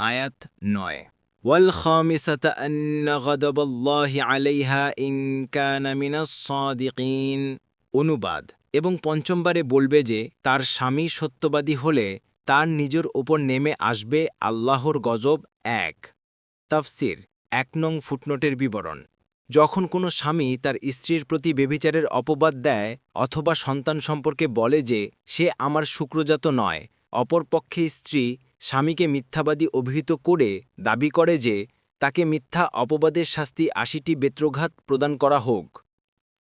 আয়াত নয় والخامسة أن غضب الله عليها إن كان من الصادقين অনুবাদ এবং পঞ্চমবারে বলবে যে তার স্বামী সত্যবাদী হলে তার নিজের ওপর নেমে আসবে আল্লাহর গজব এক তাফসির এক নং ফুটনোটের বিবরণ যখন কোনো স্বামী তার স্ত্রীর প্রতি বেবিচারের অপবাদ দেয় অথবা সন্তান সম্পর্কে বলে যে সে আমার শুক্রজাত নয় অপরপক্ষে স্ত্রী স্বামীকে মিথ্যাবাদী অভিহিত করে দাবি করে যে তাকে মিথ্যা অপবাদের শাস্তি আশিটি বেত্রঘাত প্রদান করা হোক।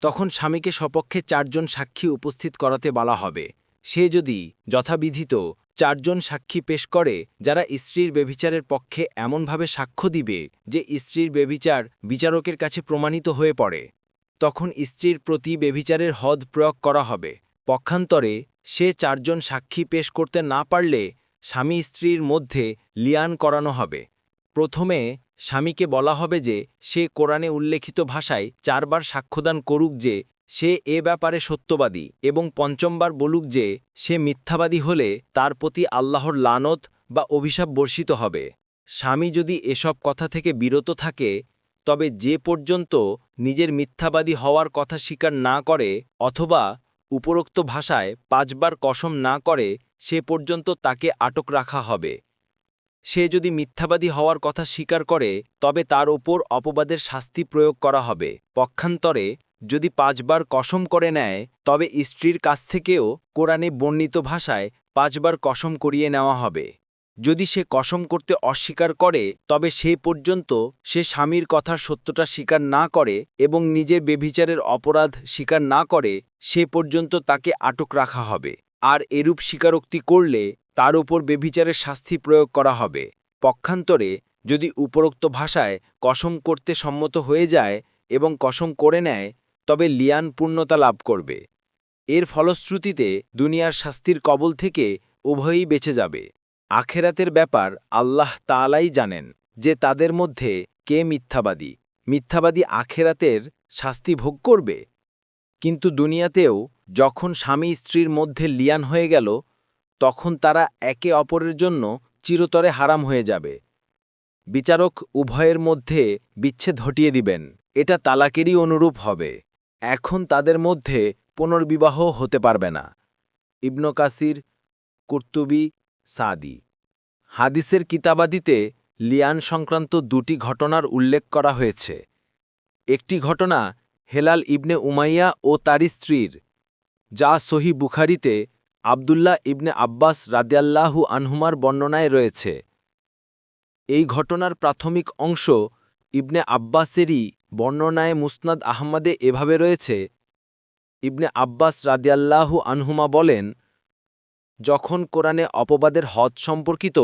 তখন স্বামীকে সপক্ষে চারজন সাক্ষী উপস্থিত করাতে বলা হবে। সে যদি যথাবিধিত চারজন সাক্ষী পেশ করে, যারা স্ত্রীর বেবিচারের পক্ষে এমনভাবে সাক্ষ্য দিবে যে স্ত্রীর বেবিচার বিচারকের কাছে প্রমাণিত হয়ে পড়ে, তখন স্ত্রীর প্রতি বেবিচারের হদ প্রয়োগ করা হবে। পক্ষান্তরে সে চারজন সাক্ষী পেশ করতে না পারলে স্বামী স্ত্রীর মধ্যে লিয়ান করানো হবে। প্রথমে স্বামীকে বলা হবে যে, সে কোরআনে উল্লেখিত ভাষায় চারবার সাক্ষ্যদান করুক যে, সে এ ব্যাপারে সত্যবাদী এবং পঞ্চমবার বলুক যে, সে মিথ্যাবাদী হলে তার প্রতি আল্লাহর লানত বা অভিশাপ বর্ষিত হবে। স্বামী যদি এসব কথা থেকে বিরত থাকে, তবে যে পর্যন্ত নিজের মিথ্যাবাদী হওয়ার কথা স্বীকার না করে অথবা উপরোক্ত ভাষায় পাঁচবার কসম না করে সে পর্যন্ত তাকে আটক রাখা হবে। সে যদি মিথ্যাবাদী হওয়ার কথা স্বীকার করে, তবে তার ওপর অপবাদের শাস্তি প্রয়োগ করা হবে। পক্ষান্তরে, যদি পাঁচবার কসম করে নেয়, তবে স্ত্রীর কাছ থেকেও কোরআনে বর্ণিত ভাষায় পাঁচবার কসম করিয়ে নেওয়া হবে। যদি সে কসম করতে অস্বীকার করে, তবে সে পর্যন্ত সে স্বামীর কথার সত্যটা স্বীকার না করে এবং নিজের বেভিচারের অপরাধ স্বীকার না করে, সে পর্যন্ত তাকে আটক রাখা হবে। আর এরূপ স্বীকারোক্তি করলে তার উপর বেভিচারের শাস্তি প্রয়োগ করা হবে। পক্ষান্তরে যদি উপরোক্ত ভাষায় কসম করতে সম্মত হয়ে যায় এবং কসম করে নেয়, তবে লিয়ান পূর্ণতা লাভ করবে। এর ফলশ্রুতিতে দুনিয়ার শাস্তির কবল থেকে উভয়ই বেঁচে যাবে। আখেরাতের ব্যাপার আল্লাহ তালাই জানেন যে তাদের মধ্যে কে মিথ্যাবাদী। মিথ্যাবাদী আখেরাতের শাস্তি ভোগ করবে? কিন্তু দুনিয়াতেও যখন স্বামী স্ত্রীর মধ্যে লিয়ান হয়ে গেল, তখন তারা একে অপরের জন্য চিরতরে হারাম হয়ে যাবে। বিচারক উভয়ের মধ্যে বিচ্ছেদ হটিয়ে দিবেন। এটা তালাকেরই অনুরূপ হবে। এখন তাদের মধ্যে পুনর্বিবাহ হতে পারবে না। ইবন কাসির, কুর্তুবি, সাদি। হাদিসের কিতাবাদিতে লিয়ান সংক্রান্ত দুটি ঘটনার উল্লেখ করা হয়েছে। একটি ঘটনা হেলাল ইবনে উমাইয়া ও তার স্ত্রীর, যা সহি বুখারিতে আবদুল্লাহ ইবনে আব্বাস রাদিয়াল্লাহু আনহুমার বর্ণনায় রয়েছে। এই ঘটনার প্রাথমিক অংশ ইবনে আব্বাসেরই বর্ণনায় মুসনাদ আহমদে এভাবে রয়েছে। ইবনে আব্বাস রাদিয়াল্লাহু আনহুমা বলেন, যখন কোরআনে অপবাদের হদ সম্পর্কিত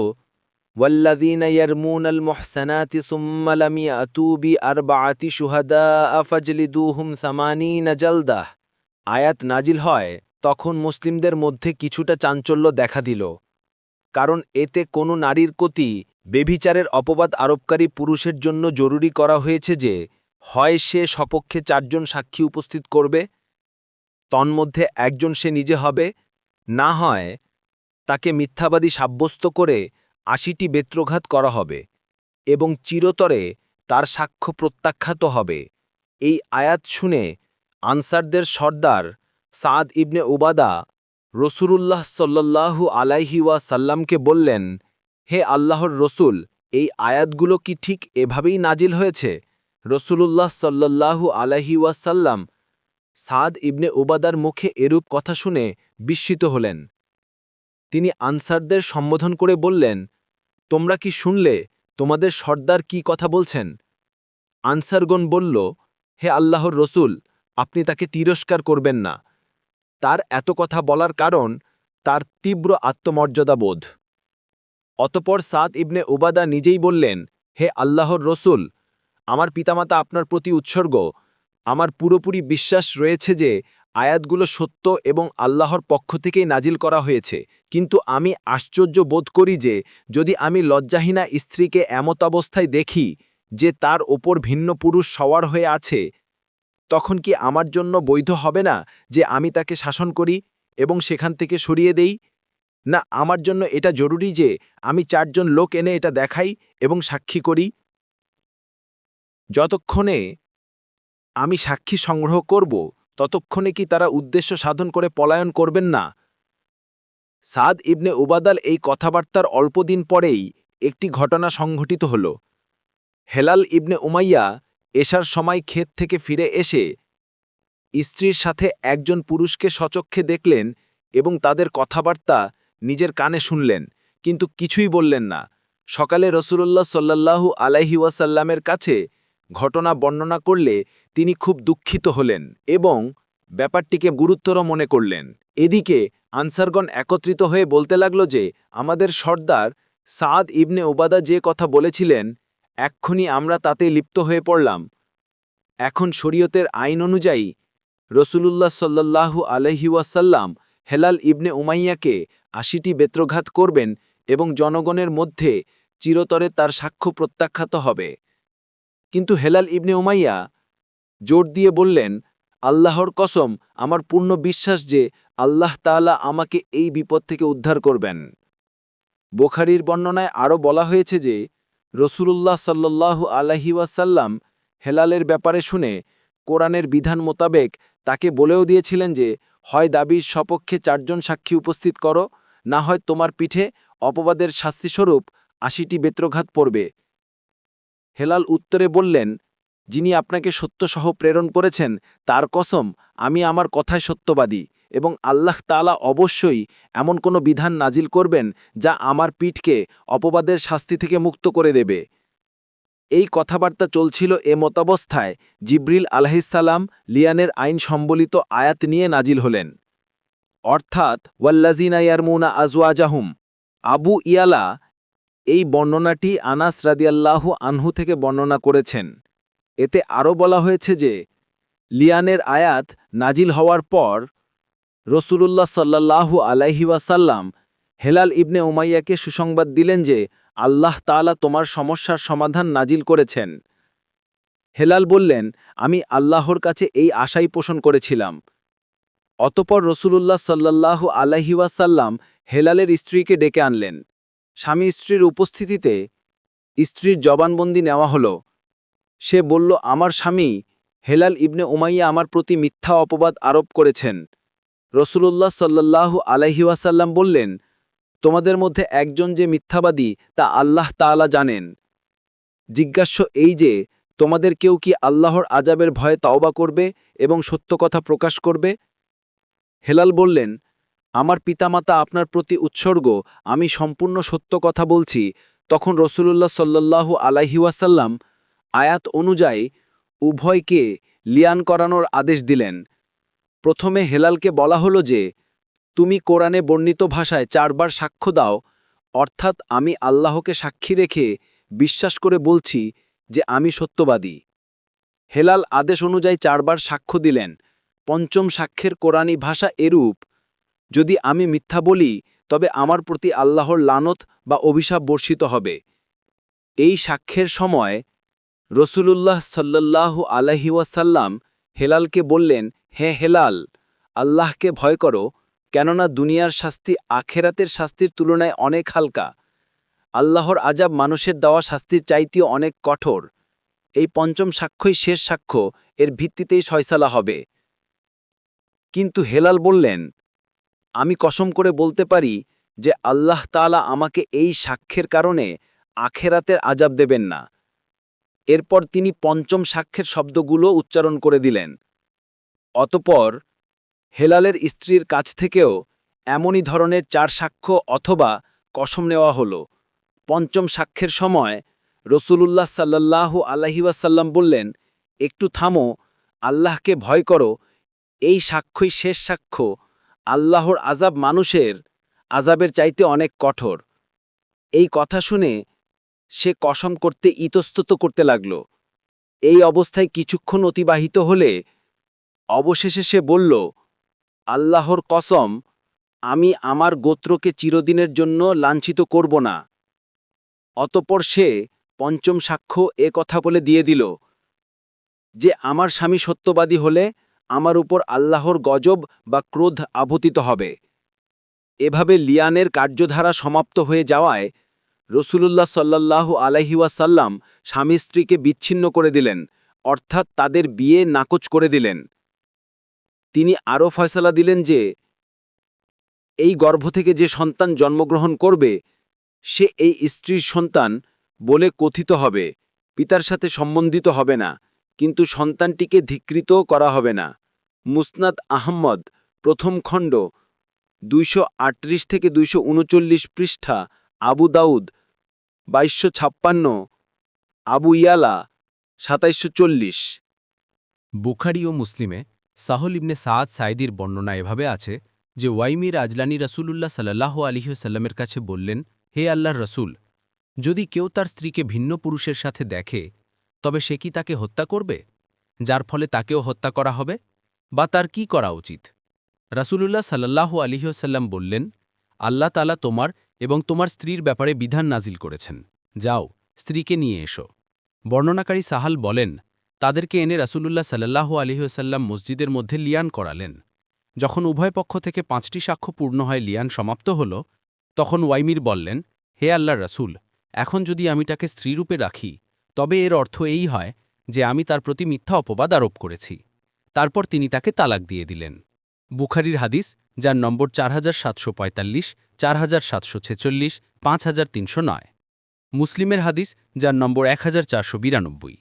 ইয়ারমুন আল মোহসানাতি সুম্মালামি আতুবি আর বাতি সুহাদা আফাজলিদুহুম সামানিনা জালদাহ আয়াত নাজিল হয়, তখন মুসলিমদের মধ্যে কিছুটা চাঞ্চল্য দেখা দিল। কারণ এতে কোনো নারীর প্রতি বেভিচারের অপবাদ আরোপকারী পুরুষের জন্য জরুরি করা হয়েছে যে, হয় সে সপক্ষে চারজন সাক্ষী উপস্থিত করবে, তন্মধ্যে একজন সে নিজে হবে, না হয় তাকে মিথ্যাবাদী সাব্যস্ত করে আশিটি বেত্রঘাত করা হবে এবং চিরতরে তার সাক্ষ্য প্রত্যাখ্যাত হবে। এই আয়াত শুনে আনসারদের সর্দার সাদ ইবনে উবাদা রসুরুল্লাহ সাল্লাল্লাহু আলাইহি ওয়া সাল্লামকে বললেন, হে আল্লাহর রসুল, এই আয়াতগুলো কি ঠিক এভাবেই নাজিল হয়েছে? রসুলুল্লাহ সাল্লাল্লাহু আলাইহি ওয়াসাল্লাম সাদ ইবনে উবাদার মুখে এরূপ কথা শুনে বিস্মিত হলেন। তিনি আনসারদের সম্বোধন করে বললেন তোমরা কি শুনলে, তোমাদের সর্দার কি কথা বলছেন? আনসারগণ বলল, হে আল্লাহর রসুল, আপনি তাকে তিরস্কার করবেন না। তার এত কথা বলার কারণ তার তীব্র আত্মমর্যাদাবোধ অতপর সাদ ইবনে উবাদা নিজেই বললেন, হে আল্লাহর রসুল, আমার পিতামাতা আপনার প্রতি উৎসর্গ। আমার পুরোপুরি বিশ্বাস রয়েছে যে, আয়াতগুলো সত্য এবং আল্লাহর পক্ষ থেকেই নাজিল করা হয়েছে। কিন্তু আমি আশ্চর্য বোধ করি যে, যদি আমি লজ্জাহীনা স্ত্রীকে এমত অবস্থায় দেখি যে তার ওপর ভিন্ন পুরুষ সওয়ার হয়ে আছে, তখন কি আমার জন্য বৈধ হবে না যে আমি তাকে শাসন করি এবং সেখান থেকে সরিয়ে দেই? না, আমার জন্য এটা জরুরি যে আমি চারজন লোক এনে এটা দেখাই এবং সাক্ষী করি। যতক্ষণে আমি সাক্ষী সংগ্রহ করব, ততক্ষণে কি তারা উদ্দেশ্য সাধন করে পলায়ন করবেন না? সাদ ইবনে উবাদাল এই কথাবার্তার অল্পদিন পরেই একটি ঘটনা সংঘটিত হল। হেলাল ইবনে উমাইয়া এশার সময় ক্ষেত থেকে ফিরে এসে স্ত্রীর সাথে একজন পুরুষকে সচক্ষে দেখলেন এবং তাদের কথাবার্তা নিজের কানে শুনলেন, কিন্তু কিছুই বললেন না। সকালে রসুল্লাহ সাল্লাল্লাহু আলাইহি ওয়াসাল্লামের কাছে ঘটনা বর্ণনা করলে তিনি খুব দুঃখিত হলেন এবং ব্যাপারটিকে গুরুত্বর মনে করলেন। এদিকে আনসারগণ একত্রিত হয়ে বলতে লাগল যে, আমাদের সর্দার সাদ ইবনে ওবাদা যে কথা বলেছিলেন, এক্ষুনি আমরা তাতে লিপ্ত হয়ে পড়লাম। এখন শরীয়তের আইন অনুযায়ী রসুলুল্লাহ সাল্লাল্লাহু আলহি ওয়াসাল্লাম হেলাল ইবনে উমাইয়াকে আশিটি বেত্রঘাত করবেন এবং জনগণের মধ্যে চিরতরে তার সাক্ষ্য প্রত্যাখ্যাত হবে। কিন্তু হেলাল ইবনে উমাইয়া জোর দিয়ে বললেন আল্লাহর কসম, আমার পূর্ণ বিশ্বাস যে আল্লাহ তাআলা আমাকে এই বিপদ থেকে উদ্ধার করবেন। বোখারির বর্ণনায় আরও বলা হয়েছে যে, রসুলুল্লাহ সাল্লাল্লাহু আলহি ওয়াসাল্লাম হেলালের ব্যাপারে শুনে কোরআনের বিধান মোতাবেক তাকে বলেও দিয়েছিলেন যে, হয় দাবির সপক্ষে চারজন সাক্ষী উপস্থিত করো, না হয় তোমার পিঠে অপবাদের শাস্তিস্বরূপ আশিটি বেত্রঘাত পড়বে। হেলাল উত্তরে বললেন যিনি আপনাকে সত্যসহ প্রেরণ করেছেন, তার কসম, আমি আমার কথায় সত্যবাদী এবং আল্লাহ তাআলা অবশ্যই এমন কোনো বিধান নাজিল করবেন যা আমার পিঠকে অপবাদের শাস্তি থেকে মুক্ত করে দেবে। এই কথাবার্তা চলছিল এ মতাবস্থায় জিব্রিল আলহিসাল্লাম লিয়ানের আইন সম্বলিত আয়াত নিয়ে নাজিল হলেন। অর্থাৎ ওয়াল্লাজিনা ইয়ারমুনা আজওয়াজাহুম। আবু ইয়ালা এই বর্ণনাটি আনাস রাদিয়াল্লাহু আনহু থেকে বর্ণনা করেছেন। এতে আরও বলা হয়েছে যে, লিয়ানের আয়াত নাজিল হওয়ার পর রসুলুল্লাহ সাল্লাল্লাহু আলাইহিওয়াসাল্লাম হেলাল ইবনে উমাইয়াকে সুসংবাদ দিলেন যে, আল্লাহ তাআলা তোমার সমস্যার সমাধান নাজিল করেছেন। হেলাল বললেন, আমি আল্লাহর কাছে এই আশাই পোষণ করেছিলাম। অতপর রসুলুল্লাহ সাল্লাল্লাহু আলাইহি ওয়াসাল্লাম হেলালের স্ত্রীকে ডেকে আনলেন। স্বামী স্ত্রীর উপস্থিতিতে স্ত্রীর জবানবন্দি নেওয়া হলো। সে বলল, আমার স্বামী হেলাল ইবনে উমাইয়া আমার প্রতি মিথ্যা অপবাদ আরোপ করেছেন। রসুলুল্লাহ সাল্লাল্লাহু আলাইহিওয়াসাল্লাম বললেন, তোমাদের মধ্যে একজন যে মিথ্যাবাদী, তা আল্লাহ তাআলা জানেন। জিজ্ঞাস্য এই যে, তোমাদের কেউ কি আল্লাহর আজাবের ভয়ে তাওবা করবে এবং সত্য কথা প্রকাশ করবে? হেলাল বললেন, আমার পিতামাতা আপনার প্রতি উৎসর্গ, আমি সম্পূর্ণ সত্য কথা বলছি। তখন রসুলুল্লাহ সাল্লাল্লাহু আলাইহি ওয়াসাল্লাম আয়াত অনুযায়ী উভয়কে লিয়ান করানোর আদেশ দিলেন। প্রথমে হেলালকে বলা হলো যে, তুমি কোরআনে বর্ণিত ভাষায় চারবার সাক্ষ্য দাও, অর্থাৎ আমি আল্লাহকে সাক্ষী রেখে বিশ্বাস করে বলছি যে আমি সত্যবাদী। হেলাল আদেশ অনুযায়ী চারবার সাক্ষ্য দিলেন। পঞ্চম সাক্ষ্যের কোরআনী ভাষা এরূপ, যদি আমি মিথ্যা বলি, তবে আমার প্রতি আল্লাহর লানত বা অভিশাপ বর্ষিত হবে। এই সাক্ষ্যের সময় রসুলুল্লাহ সাল্লাল্লাহু আলহি ওয়াসাল্লাম হেলালকে বললেন, হে হেলাল, আল্লাহকে ভয় করো, কেননা দুনিয়ার শাস্তি আখেরাতের শাস্তির তুলনায় অনেক হালকা। আল্লাহর আজাব মানুষের দেওয়া শাস্তির চাইতেও অনেক কঠোর। এই পঞ্চম সাক্ষ্যই শেষ সাক্ষ্য, এর ভিত্তিতেই ফয়সালা হবে। কিন্তু হেলাল বললেন, আমি কসম করে বলতে পারি যে আল্লাহ তাআলা আমাকে এই সাক্ষ্যের কারণে আখেরাতের আজাব দেবেন না। এরপর তিনি পঞ্চম সাক্ষ্যের শব্দগুলো উচ্চারণ করে দিলেন। অতপর হেলালের স্ত্রীর কাছ থেকেও এমনই ধরনের চার সাক্ষ্য অথবা কসম নেওয়া হল। পঞ্চম সাক্ষ্যের সময় রসুলুল্লাহ সাল্লাল্লাহু আলহিউসাল্লাম বললেন, একটু থামো, আল্লাহকে ভয় করো। এই সাক্ষ্যই শেষ সাক্ষ্য। আল্লাহর আজাব মানুষের আজাবের চাইতে অনেক কঠোর। এই কথা শুনে সে কসম করতে ইতস্তত করতে লাগল। এই অবস্থায় কিছুক্ষণ অতিবাহিত হলে অবশেষে সে বলল, আল্লাহর কসম, আমি আমার গোত্রকে চিরদিনের জন্য লাঞ্ছিত করব না। অতপর সে পঞ্চম সাক্ষ্য এ কথা বলে দিয়ে দিল, যে আমার স্বামী সত্যবাদী হলে আমার উপর আল্লাহর গজব বা ক্রোধ আভূতিত হবে। এভাবে লিয়ানের কার্যধারা সমাপ্ত হয়ে যাওয়ায় রসুলুল্লাহ সাল্লাল্লাহু আলহিউসাল্লাম স্বামী স্ত্রীকে বিচ্ছিন্ন করে দিলেন, অর্থাৎ তাদের বিয়ে নাকচ করে দিলেন। তিনি আরও ফয়সলা দিলেন যে, এই গর্ভ থেকে যে সন্তান জন্মগ্রহণ করবে, সে এই স্ত্রীর সন্তান বলে কথিত হবে, পিতার সাথে সম্বন্ধিত হবে না, কিন্তু সন্তানটিকে ধিকৃত করা হবে না। মুসনাদ আহম্মদ প্রথম খণ্ড, দুইশো থেকে দুইশো উনচল্লিশ পৃষ্ঠা, আবু দাউদ বাইশশো ছাপ্পান্ন, আবু ইয়ালা, সাতাইশশো চল্লিশ। বুখারি ও মুসলিমে সাহল ইবনে সাদ সাইদির বর্ণনা এভাবে আছে যে ওয়াইমির আজলানি রাসূলুল্লাহ সাল্লাহ আলিহসাল্লামের কাছে বললেন, হে আল্লাহর রসুল, যদি কেউ তার স্ত্রীকে ভিন্ন পুরুষের সাথে দেখে, তবে সে কি তাকে হত্যা করবে? যার ফলে তাকেও হত্যা করা হবে? বা তার কি করা উচিত? রাসূলুল্লাহ সাল্লাহ আলিহসাল্লাম বললেন, আল্লাহ তালা তোমার এবং তোমার স্ত্রীর ব্যাপারে বিধান নাজিল করেছেন। যাও, স্ত্রীকে নিয়ে এসো। বর্ণনাকারী সাহাল বলেন, তাদেরকে এনে রাসূলুল্লাহ সাল্লাহ আলিহসাল্লাম মসজিদের মধ্যে লিয়ান করালেন। যখন উভয় পক্ষ থেকে পাঁচটি সাক্ষ্য পূর্ণ হয় লিয়ান সমাপ্ত হল, তখন ওয়াইমির বললেন, হে আল্লাহ রাসূল, এখন যদি আমি তাকে স্ত্রীরূপে রাখি, তবে এর অর্থ এই হয় যে আমি তার প্রতি মিথ্যা অপবাদ আরোপ করেছি। তারপর তিনি তাকে তালাক দিয়ে দিলেন। বুখারির হাদিস, যার নম্বর চার হাজার সাতশো পঁয়তাল্লিশ, চার হাজার সাতশো ছেচল্লিশ, পাঁচ হাজার তিনশো নয়। মুসলিমের হাদিস, যার নম্বর এক হাজার চারশো বিরানব্বই।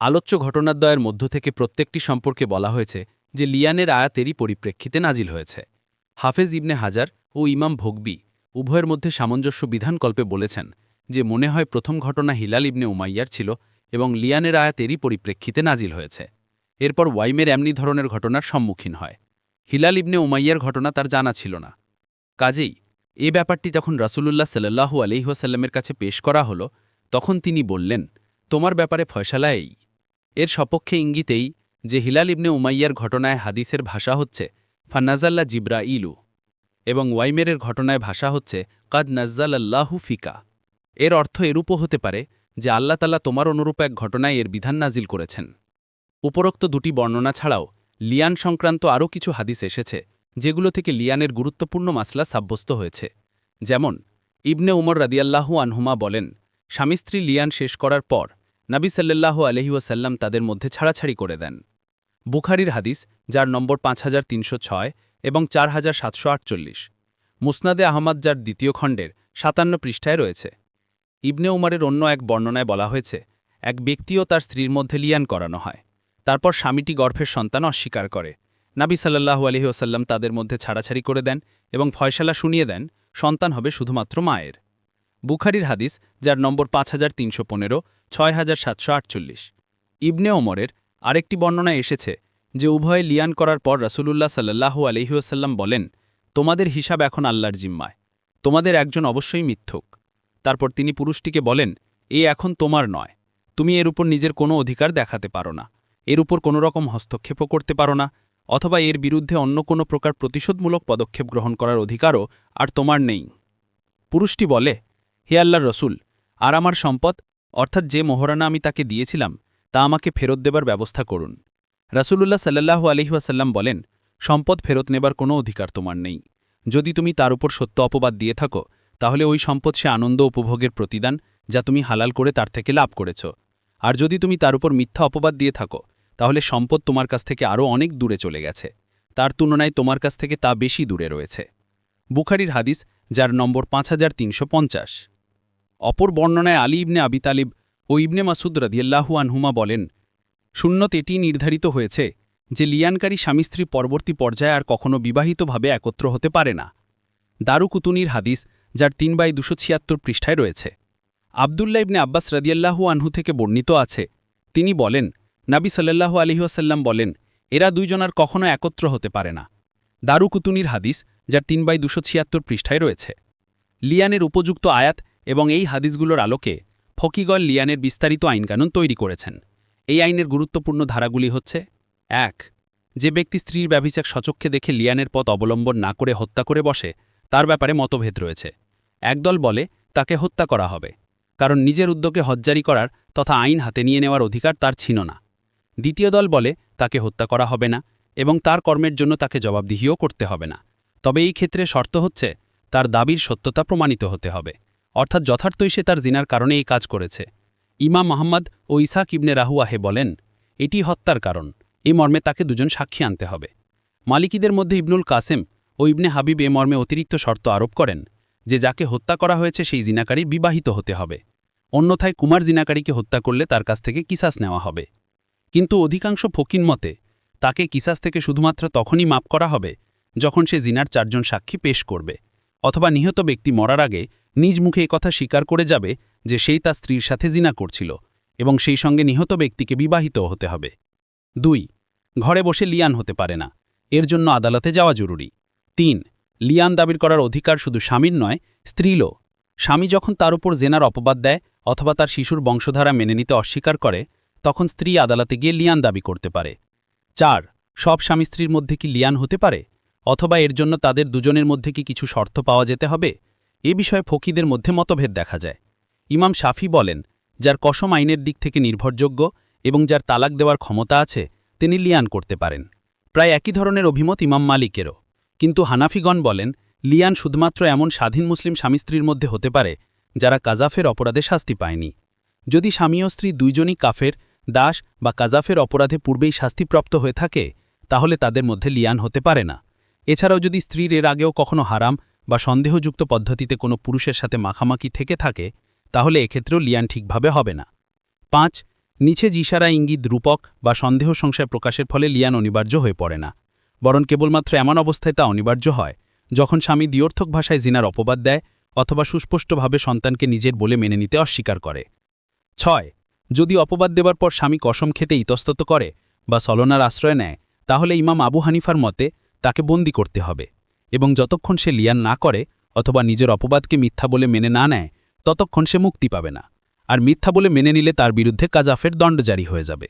আলোচ্য ঘটনাদ্বয়ের মধ্য থেকে প্রত্যেকটি সম্পর্কে বলা হয়েছে যে লিয়ানের আয়াতেরই পরিপ্রেক্ষিতে নাজিল হয়েছে। হাফেজ ইবনে হাজার ও ইমাম ভোগবি উভয়ের মধ্যে সামঞ্জস্য বিধানকল্পে বলেছেন যে মনে হয় প্রথম ঘটনা হিলাল ইবনে উমাইয়ার ছিল এবং লিয়ানের আয়াতেরই পরিপ্রেক্ষিতে নাজিল হয়েছে। এরপর ওয়াইমের এমনি ধরনের ঘটনার সম্মুখীন হয়। হিলাল ইবনে উমাইয়ার ঘটনা তার জানা ছিল না। কাজেই, এ ব্যাপারটি যখন রাসূলুল্লাহ সাল্লাহু আলহিহাসাল্লামের কাছে পেশ করা হল, তখন তিনি বললেন, তোমার ব্যাপারে ফয়সালা এই। এর সপক্ষে ইঙ্গিতেই যে হিলাল ইবনে উমাইয়ার ঘটনায় হাদিসের ভাষা হচ্ছে ফান্নাজাল্লা জিব্রা ইলু এবং ওয়াইমেরের ঘটনায় ভাষা হচ্ছে, কাদ নাজ্জালাল্লাহু ফিকা। এর অর্থ এরূপও হতে পারে যে আল্লাহ তোমার অনুরূপ এক ঘটনায় এর বিধান নাজিল করেছেন। উপরোক্ত দুটি বর্ণনা ছাড়াও লিয়ান সংক্রান্ত আরও কিছু হাদিস এসেছে, যেগুলো থেকে লিয়ানের গুরুত্বপূর্ণ মাসলা সাব্যস্ত হয়েছে। যেমন, ইবনে উমর রাদিয়াল্লাহু আনহুমা বলেন, স্বামী স্ত্রী লিয়ান শেষ করার পর নাবি সাল্লাল্লাহু আলহিউসাল্লাম তাদের মধ্যে ছাড়াছাড়ি করে দেন। বুখারির হাদিস, যার নম্বর পাঁচ হাজার তিনশো ছয় এবং চার হাজার সাতশো আটচল্লিশ। মুসনাদে আহমদ, যার দ্বিতীয় খণ্ডের সাতান্ন পৃষ্ঠায় রয়েছে। ইবনে উমারের অন্য এক বর্ণনায় বলা হয়েছে, এক ব্যক্তিও তার স্ত্রীর মধ্যে লিয়ান করানো হয়। তারপর স্বামীটি গর্ভের সন্তান অস্বীকার করে। নাবি সাল্লাহু আলহিউসাল্লাম তাদের মধ্যে ছাড়াছাড়ি করে দেন এবং ফয়সালা শুনিয়ে দেন, সন্তান হবে শুধুমাত্র মায়ের। বুখারির হাদিস, যার নম্বর পাঁচ হাজার তিনশো পনেরো ইবনে ওমরের আরেকটি বর্ণনায় এসেছে যে উভয়ে লিয়ান করার পর রাসূলুল্লাহ সাল্লাহু আলহিউসাল্লাম বলেন, তোমাদের হিসাব এখন আল্লাহর জিম্মায়। তোমাদের একজন অবশ্যই মিথ্যুক। তারপর তিনি পুরুষটিকে বলেন, এ এখন তোমার নয়। তুমি এর উপর নিজের কোনো অধিকার দেখাতে পারো না। এর উপর কোনো রকম হস্তক্ষেপও করতে পারো না, অথবা এর বিরুদ্ধে অন্য কোনো প্রকার প্রতিশোধমূলক পদক্ষেপ গ্রহণ করার অধিকারও আর তোমার নেই। পুরুষটি বলে, হে আল্লাহর রসুল, আর আমার সম্পদ, অর্থাৎ যে মোহরানা আমি তাকে দিয়েছিলাম, তা আমাকে ফেরত দেবার ব্যবস্থা করুন। রাসূলুল্লাহ সাল্লাহু আলহিহাসাল্লাম বলেন, সম্পদ ফেরত নেবার কোনো অধিকার তোমার নেই। যদি তুমি তার উপর সত্য অপবাদ দিয়ে থাকো, তাহলে ওই সম্পদ সে আনন্দ উপভোগের প্রতিদান যা তুমি হালাল করে তার থেকে লাভ করেছ। আর যদি তুমি তার উপর মিথ্যা অপবাদ দিয়ে থাকো তাহলে সম্পদ তোমার কাছ থেকে আরও অনেক দূরে চলে গেছে। তার তুলনায় তোমার কাছ থেকে তা বেশি দূরে রয়েছে। বুখারির হাদিস, যার নম্বর পাঁচ হাজার তিনশো পঞ্চাশ। অপর বর্ণনায় আলী ইবনে আবি তালিব ও ইবনে মাসুদ রদিয়াল্লাহু আনহুমা বলেন শূন্যত এটি নির্ধারিত হয়েছে যে লিয়ানকারী স্বামী স্ত্রী পরবর্তী পর্যায়ে আর কখনও বিবাহিতভাবে একত্র হতে পারে না। দারুকুতুনির হাদিস, যার তিন বাই দুশো ছিয়াত্তর পৃষ্ঠায় রয়েছে। আবদুল্লা ইবনে আব্বাস রদিয়াল্লাহু আনহু থেকে বর্ণিত আছে। তিনি বলেন নাবি সাল্লাল্লাহু আলহিহাসাল্লাম বলেন, এরা দুইজনার কখনো একত্র হতে পারে না। দারুকুতুনির হাদিস, যার তিন বাই দুশো ছিয়াত্তর পৃষ্ঠায় রয়েছে। লিয়ানের উপযুক্ত আয়াত এবং এই হাদিসগুলোর আলোকে ফকিগল লিয়ানের বিস্তারিত আইনকানুন তৈরি করেছেন। এই আইনের গুরুত্বপূর্ণ ধারাগুলি হচ্ছে, এক, যে ব্যক্তি স্ত্রীর ব্যভিচাক সচক্ষে দেখে লিয়ানের পথ অবলম্বন না করে হত্যা করে বসে, তার ব্যাপারে মতভেদ রয়েছে। একদল বলে, তাকে হত্যা করা হবে, কারণ নিজের উদ্যোগে হজ্জারি করার তথা আইন হাতে নিয়ে নেওয়ার অধিকার তার ছিল না। দ্বিতীয় দল বলে তাকে হত্যা করা হবে না এবং তার কর্মের জন্য তাকে জবাবদিহিও করতে হবে না। তবে এই ক্ষেত্রে শর্ত হচ্ছে, তার দাবির সত্যতা প্রমাণিত হতে হবে। অর্থাৎ যথার্থই সে তার জিনার কারণে এই কাজ করেছে। ইমাম মোহাম্মদ ও ইসাক ইবনে রাহুয়াহে বলেন, এটি হত্যার কারণ। এ মর্মে তাকে দুজন সাক্ষী আনতে হবে। মালিকীদের মধ্যে ইবনুল কাসেম ও ইবনে হাবিব এ মর্মে অতিরিক্ত শর্ত আরোপ করেন যে, যাকে হত্যা করা হয়েছে সেই জিনাকারী বিবাহিত হতে হবে। অন্যথায় কুমার জিনাকারীকে হত্যা করলে তার কাছ থেকে কিসাস নেওয়া হবে। কিন্তু অধিকাংশ ফকিন মতে, তাকে কিসাস থেকে শুধুমাত্র তখনই মাপ করা হবে যখন সে জিনার চারজন সাক্ষী পেশ করবে, অথবা নিহত ব্যক্তি মরার আগে নিজ মুখে কথা স্বীকার করে যাবে যে সেই তার স্ত্রীর সাথে জিনা করছিল এবং সেই সঙ্গে নিহত ব্যক্তিকে বিবাহিত হতে হবে। দুই, ঘরে বসে লিয়ান হতে পারে না। এর জন্য আদালতে যাওয়া জরুরি। তিন, লিয়ান দাবির করার অধিকার শুধু স্বামীর নয়, স্ত্রীরও। স্বামী যখন তার উপর জেনার অপবাদ দেয় অথবা তার শিশুর বংশধারা মেনে নিতে অস্বীকার করে তখন স্ত্রী আদালতে গিয়ে লিয়ান দাবি করতে পারে। চার, সব স্বামী স্ত্রীর মধ্যে কি লিয়ান হতে পারে? অথবা এর জন্য তাদের দুজনের মধ্যে কি কিছু শর্ত পাওয়া যেতে হবে? এ বিষয়ে ফকিদের মধ্যে মতভেদ দেখা যায়। ইমাম শাফি বলেন, যার কসম আইনের দিক থেকে নির্ভরযোগ্য এবং যার তালাক দেওয়ার ক্ষমতা আছে, তিনি লিয়ান করতে পারেন। প্রায় একই ধরনের অভিমত ইমাম মালিকেরও। কিন্তু হানাফিগণ বলেন, লিয়ান শুধুমাত্র এমন স্বাধীন মুসলিম স্বামী স্ত্রীর মধ্যে হতে পারে, যারা কাজাফের অপরাধে শাস্তি পায়নি। যদি স্বামী ও স্ত্রী দুইজনই কাফের দাস বা কাজাফের অপরাধে পূর্বেই শাস্তিপ্রাপ্ত হয়ে থাকে, তাহলে তাদের মধ্যে লিয়ান হতে পারে না। এছাড়াও যদি স্ত্রীর এর আগেও কখনো হারাম বা সন্দেহযুক্ত পদ্ধতিতে কোনো পুরুষের সাথে মাখামাখি থেকে থাকে, তাহলে এক্ষেত্রেও লিয়ান ঠিকভাবে হবে না। পাঁচ, নিচে জিসারা ইঙ্গিত রূপক বা সন্দেহ সংশয় প্রকাশের ফলে লিয়ান অনিবার্য হয়ে পড়ে না। বরং কেবলমাত্র এমন অবস্থায় তা অনিবার্য হয়, যখন স্বামী দিয়র্থক ভাষায় জিনার অপবাদ দেয় অথবা সুস্পষ্টভাবে সন্তানকে নিজের বলে মেনে নিতে অস্বীকার করে। ছয় যদি অপবাদ দেবার পর স্বামী কসম খেতে ইতস্তত করে বা সলনার আশ্রয় নেয়, তাহলে ইমাম আবু হানিফার মতে তাকে বন্দি করতে হবে এবং যতক্ষণ সে লিয়ান না করে অথবা নিজের অপবাদকে মিথ্যা বলে মেনে না নেয়, ততক্ষণ সে মুক্তি পাবে না। আর মিথ্যা বলে মেনে নিলে তার বিরুদ্ধে কাজাফের দণ্ড জারি হয়ে যাবে।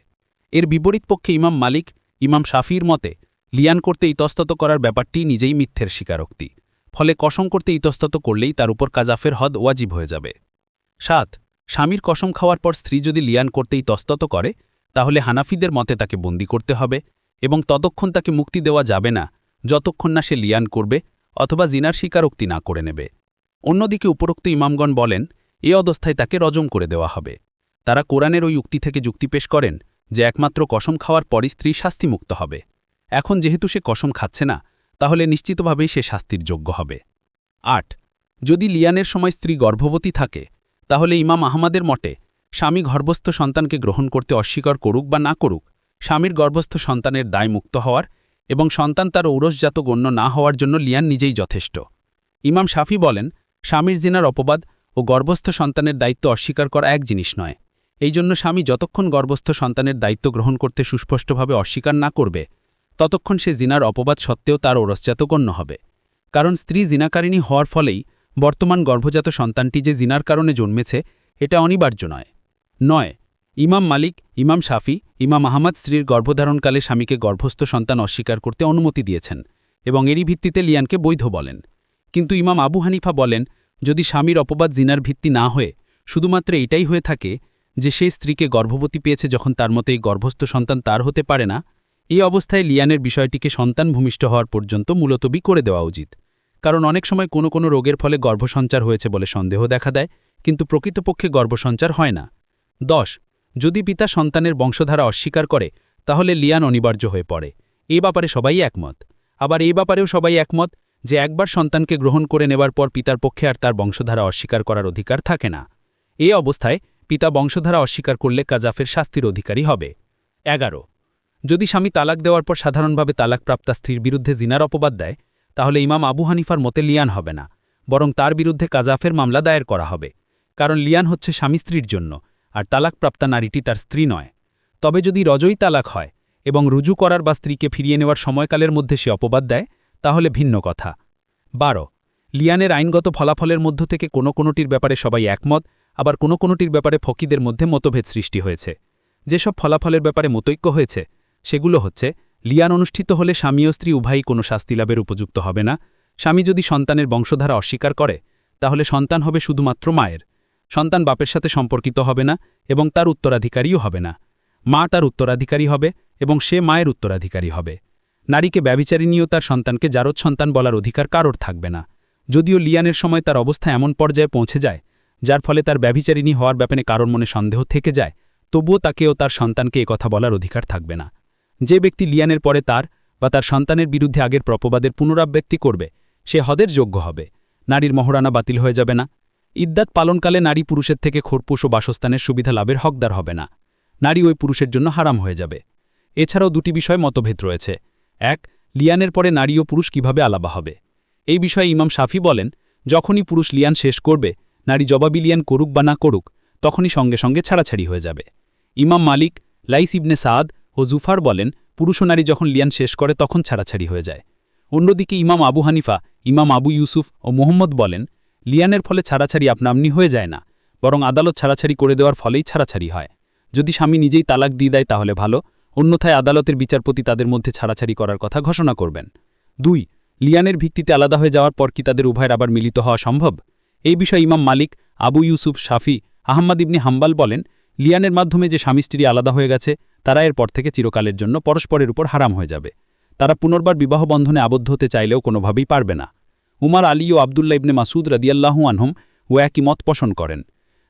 এর বিপরীত পক্ষে ইমাম মালিক, ইমাম শাফির মতে, লিয়ান করতে ইতস্তত করার ব্যাপারটি নিজেই মিথ্যের স্বীকারোক্তি। ফলে কসম করতে ইতস্তত করলেই তার উপর কাজাফের হদ ওয়াজিব হয়ে যাবে। সাত স্বামীর কসম খাওয়ার পর স্ত্রী যদি লিয়ান করতেই তস্তত করে, তাহলে হানাফিদের মতে তাকে বন্দি করতে হবে এবং ততক্ষণ তাকে মুক্তি দেওয়া যাবে না যতক্ষণ না সে লিয়ান করবে অথবা জিনার স্বীকারোক্তি না করে নেবে। অন্যদিকে উপরোক্ত ইমামগণ বলেন, এ অবস্থায় তাকে রজম করে দেওয়া হবে। তারা কোরআনের ওই উক্তি থেকে যুক্তি পেশ করেন যে একমাত্র কসম খাওয়ার পরই স্ত্রী শাস্তিমুক্ত হবে। এখন যেহেতু সে কসম খাচ্ছে না, তাহলে নিশ্চিতভাবেই সে শাস্তির যোগ্য হবে। আট, যদি লিয়ানের সময় স্ত্রী গর্ভবতী থাকে তাহলে ইমাম আহমাদের মতে, স্বামী গর্ভস্থ সন্তানকে গ্রহণ করতে অস্বীকার করুক বা না করুক, স্বামীর গর্ভস্থ সন্তানের দায় মুক্ত হওয়ার এবং সন্তান তার ঔরসজাত গণ্য না হওয়ার জন্য লিয়ান নিজেই যথেষ্ট। ইমাম শাফি বলেন, স্বামীর জিনার অপবাদ ও গর্ভস্থ সন্তানের দায়িত্ব অস্বীকার করা এক জিনিস নয়। এই জন্য স্বামী যতক্ষণ গর্ভস্থ সন্তানের দায়িত্ব গ্রহণ করতে সুস্পষ্টভাবে অস্বীকার না করবে, ততক্ষণ সে জিনার অপবাদ সত্ত্বেও তার ওরসজাত গণ্য হবে। কারণ স্ত্রী জিনাকারিণী হওয়ার ফলেই বর্তমান গর্ভজাত সন্তানটি যে জিনার কারণে জন্মেছে, এটা অনিবার্য নয়। নয়, ইমাম মালিক, ইমাম শাফি, ইমাম আহমদ স্ত্রীর গর্ভধারণকালে স্বামীকে গর্ভস্থ সন্তান অস্বীকার করতে অনুমতি দিয়েছেন এবং এরই ভিত্তিতে লিয়ানকে বৈধ বলেন। কিন্তু ইমাম আবু হানিফা বলেন, যদি স্বামীর অপবাদ জিনার ভিত্তি না হয়ে শুধুমাত্র এটাই হয়ে থাকে যে সেই স্ত্রীকে গর্ভবতী পেয়েছে যখন তার মতে এই গর্ভস্থ সন্তান তার হতে পারে না, এই অবস্থায় লিয়ানের বিষয়টিকে সন্তান ভূমিষ্ঠ হওয়ার পর্যন্ত মুলতবি করে দেওয়া উচিত। কারণ অনেক সময় কোনো কোনো রোগের ফলে গর্ভসঞ্চার হয়েছে বলে সন্দেহ দেখা দেয়, কিন্তু প্রকৃতপক্ষে গর্ভসঞ্চার হয় না। দশ, যদি পিতা সন্তানের বংশধারা অস্বীকার করে, তাহলে লিয়ান অনিবার্য হয়ে পড়ে। এ ব্যাপারে সবাই একমত। আবার এই ব্যাপারেও সবাই একমত যে একবার সন্তানকে গ্রহণ করে নেবার পর পিতার পক্ষে আর তার বংশধারা অস্বীকার করার অধিকার থাকে না। এ অবস্থায় পিতা বংশধারা অস্বীকার করলে কাজাফের শাস্তির অধিকারী হবে। এগারো, যদি স্বামী তালাক দেওয়ার পর সাধারণভাবে তালাকপ্রাপ্তা স্ত্রীর বিরুদ্ধে জিনার অপবাদ দেয় তাহলে ইমাম আবু হানিফার মতে লিয়ান হবে না, বরং তার বিরুদ্ধে কাজাফের মামলা দায়ের করা হবে, কারণ লিয়ান হচ্ছে স্বামী স্ত্রীর জন্য, আর তালাকপ্রাপ্তা নারীটি তার স্ত্রী নয়। তবে যদি রজই তালাক হয় এবং রুজু করার বা স্ত্রীকে ফিরিয়ে নেওয়ার সময়কালের মধ্যে সে অপবাদ দেয়, তাহলে ভিন্ন কথা। বারো, লিয়ানের আইনগত ফলাফলের মধ্য থেকে কোনো কোনোটির ব্যাপারে সবাই একমত, আবার কোনো কোনোটির ব্যাপারে ফকিদের মধ্যে মতভেদ সৃষ্টি হয়েছে। যেসব ফলাফলের ব্যাপারে মতৈক্য হয়েছে, সেগুলো হচ্ছে লিয়ান অনুষ্ঠিত হলে স্বামী ও স্ত্রী উভয়ই কোনো শাস্তি লাভের উপযুক্ত হবে না। স্বামী যদি সন্তানের বংশধারা অস্বীকার করে, তাহলে সন্তান হবে শুধুমাত্র মায়ের। সন্তান বাপের সাথে সম্পর্কিত হবে না এবং তার উত্তরাধিকারীও হবে না। মা তার উত্তরাধিকারী হবে এবং সে মায়ের উত্তরাধিকারী হবে। নারীকে ব্যবিচারিণীও তার সন্তানকে জারদ সন্তান বলার অধিকার কারোর থাকবে না। যদিও লিয়ানের সময় তার অবস্থা এমন পর্যায়ে পৌঁছে যায়, যার ফলে তার ব্যভিচারিণী হওয়ার ব্যাপারে কারোর মনে সন্দেহ থেকে যায়, তবুও তাকে ও তার সন্তানকে কথা বলার অধিকার থাকবে না। যে ব্যক্তি লিয়ানের পরে তার বা তার সন্তানের বিরুদ্ধে আগের প্রপবাদের পুনরাবৃত্তি করবে, সে হদের যোগ্য হবে। নারীর মহরানা বাতিল হয়ে যাবে না। ইদ্যাত পালনকালে নারী পুরুষের থেকে খোরপোষ ও বাসস্থানের সুবিধা লাভের হকদার হবে না। নারী ওই পুরুষের জন্য হারাম হয়ে যাবে। এছাড়াও দুটি বিষয় মতভেদ রয়েছে। এক, লিয়ানের পরে নারী ও পুরুষ কীভাবে আলাবা হবে? এই বিষয়ে ইমাম শাফি বলেন, যখনই পুরুষ লিয়ান শেষ করবে, নারী জবাবি লিয়ান করুক বা না করুক, তখনই সঙ্গে সঙ্গে ছাড়াছাড়ি হয়ে যাবে। ইমাম মালিক লাইস ইবনে সাদ ও জুফার বলেন, পুরুষ নারী যখন লিয়ান শেষ করে তখন ছাড়াছাড়ি হয়ে যায়। অন্যদিকে ইমাম আবু হানিফা, ইমাম আবু ইউসুফ ও মোহাম্মদ বলেন, লিয়ানের ফলে ছাড়াছাড়ি আপনাআমনি হয়ে যায় না, বরং আদালত ছাড়াছাড়ি করে দেওয়ার ফলেই ছাড়াছাড়ি হয়। যদি স্বামী নিজেই তালাক দিয়ে দেয় তাহলে ভালো, অন্যথায় আদালতের বিচারপতি তাদের মধ্যে ছাড়াছাড়ি করার কথা ঘোষণা করবেন। দুই, লিয়ানের ভিত্তিতে আলাদা হয়ে যাওয়ার পর কি তাদের উভয়ের আবার মিলিত হওয়া সম্ভব? এই বিষয়ে ইমাম মালিক, আবু ইউসুফ শাফি, আহম্মদ ইবনি হাম্বাল বলেন লিয়ানের মাধ্যমে যে স্বামী স্ত্রী আলাদা হয়ে গেছে, তারা এরপর থেকে চিরকালের জন্য পরস্পরের উপর হারাম হয়ে যাবে। তারা পুনর্বার বিবাহ বন্ধনে আবদ্ধ হতে চাইলেও কোনোভাবেই পারবে না। উমার আলী ও আবদুল্লাহ ইবনে মাসুদ রদিয়াল্লাহু আনহম ও একই মত পোষণ করেন।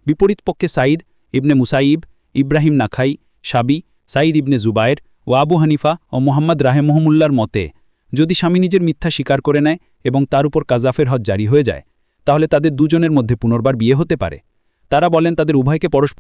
বিপরীত পক্ষে সাঈদ ইবনে মুসাইব, ইব্রাহিম নাখাই, সাবি, সাঈদ ইবনে জুবায়ের ও আবু হানিফা ও মোহাম্মদ রাহেমহমুল্লার মতে, যদি স্বামী নিজের মিথ্যা স্বীকার করে নেয় এবং তার উপর কাজাফের হজ জারি হয়ে যায়, তাহলে তাদের দুজনের মধ্যে পুনর্বার বিয়ে হতে পারে। তারা বলেন, তাদের উভয়কে পরস্পর